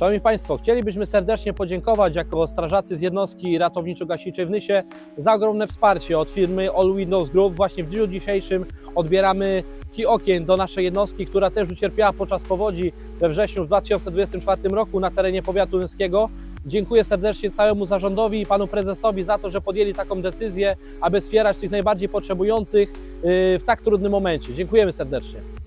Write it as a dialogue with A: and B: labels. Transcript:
A: Szanowni Państwo, chcielibyśmy serdecznie podziękować jako strażacy z jednostki ratowniczo-gaśniczej w Nysie za ogromne wsparcie od firmy All Windows Group. Właśnie w dniu dzisiejszym odbieramy ki okien do naszej jednostki, która też ucierpiała podczas powodzi we wrześniu 2024 roku na terenie powiatu nyskiego. Dziękuję serdecznie całemu zarządowi i panu prezesowi za to, że podjęli taką decyzję, aby wspierać tych najbardziej potrzebujących y, w tak trudnym momencie. Dziękujemy serdecznie.